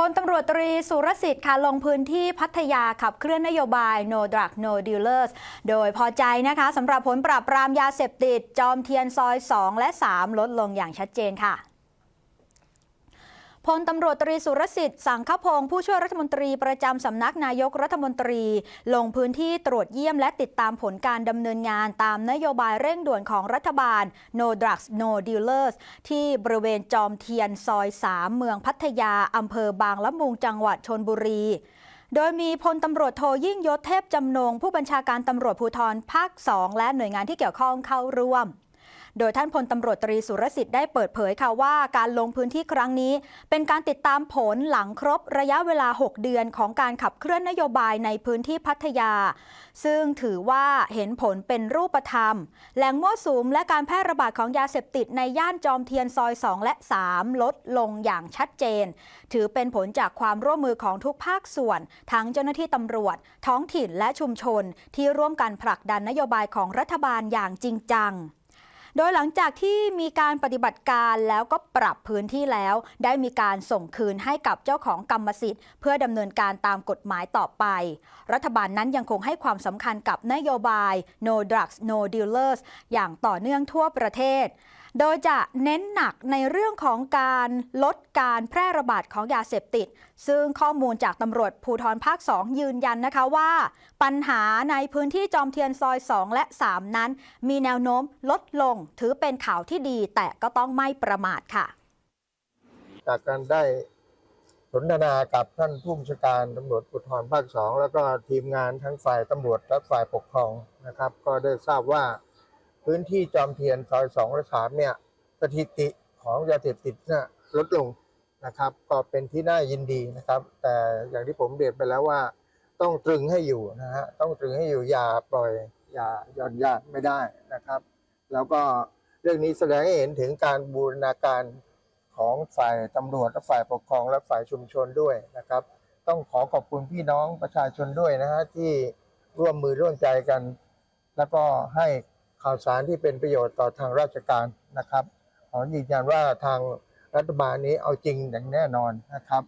พลตำรวจตรีสุรสิทธิ์ค่ะลงพื้นที่พัทยาขับเคลื่อนนโยบาย no drug no dealers โดยพอใจนะคะสำหรับผลปราบปรามยาเสพติด จอมเทียนซอย 2 และ 3 ลดลงอย่างชัดเจนค่ะ พลตำรวจตรีสุรสิทธิ์สังคพงศ์ผู้ช่วยรัฐมนตรีประจำสำนักนายกรัฐมนตรี ลงพื้นที่ตรวจเยี่ยมและติดตามผลการดำเนินงานตามนโยบายเร่งด่วนของรัฐบาล No Drugs No Dealers ที่บริเวณจอมเทียนซอย 3 เมืองพัทยาอำเภอบางละมุงจังหวัดชนบุรีโดยมีพลตำรวจโทยิ่งยศเทพจำนง ผู้บัญชาการตำรวจภูธรภาค 2 และหน่วยงานที่เกี่ยวข้องเข้าร่วม โดยท่านพลตำรวจตรีสุรสิทธิ์ได้เปิดเผยค่ะว่าการลงพื้นที่ครั้งนี้ เป็นการติดตามผลหลังครบระยะเวลา 6 เดือนของการขับเคลื่อนนโยบายในพื้นที่พัทยา ซึ่งถือว่าเห็นผลเป็นรูปธรรม แหล่งมั่วสุมและการแพร่ระบาดของยาเสพติดในย่านจอมเทียนซอย 2 และ 3 ลดลงอย่างชัดเจน ถือเป็นผลจากความร่วมมือของทุกภาคส่วน ทั้งเจ้าหน้าที่ตำรวจ ท้องถิ่นและชุมชน ที่ร่วมกันผลักดันนโยบายของรัฐบาลอย่างจริงจัง โดยหลังจากที่มีการปฏิบัติการแล้วก็ปรับพื้นที่แล้ว ได้มีการส่งคืนให้กับเจ้าของกรรมสิทธิ์ เพื่อดำเนินการตามกฎหมายต่อไป รัฐบาลนั้นยังคงให้ความสำคัญกับนโยบาย no drugs no dealers อย่างต่อเนื่องทั่วประเทศ โดยจะเน้นหนักในเรื่องของการลดการแพร่ระบาดของยาเสพติด ซึ่งข้อมูลจากตำรวจภูธรภาค 2 ยืนยันนะคะว่า ปัญหาในพื้นที่จอมเทียนซอย 2 และ 3 นั้น มีแนวโน้มลดลงถือเป็นข่าวที่ดี แต่ก็ต้องไม่ประมาทค่ะ จากการได้สนทนากับท่านผู้บัญชาการตำรวจภูธรภาคสองแล้วก็ทีมงานทั้งฝ่ายตำรวจและฝ่ายปกครองนะครับ ก็ได้ทราบว่า พื้นที่จอมเทียนซอยสองและสามเนี่ยสถิติของยาเสพติดเนี่ยลดลงนะครับ ก็เป็นที่น่ายินดีนะครับ แต่อย่างที่ผมเรียนไปแล้วว่า ต้องตรึงให้อยู่นะฮะต้องตรึงให้อยู่อย่าปล่อยอย่าหย่อนยานไม่ได้นะครับ แล้วก็เรื่องนี้แสดงให้เห็นถึงการบูรณาการของฝ่ายตำรวจและฝ่ายปกครองและฝ่ายชุมชนด้วยนะครับ ต้องขอขอบคุณพี่น้องประชาชนด้วยนะฮะที่ร่วมมือร่วมใจกัน แล้วก็ให้ ข่าวสารที่เป็นประโยชน์ต่อทางราชการนะครับ ขอยืนยันว่าทางรัฐบาลนี้เอาจริงอย่างแน่นอนนะครับ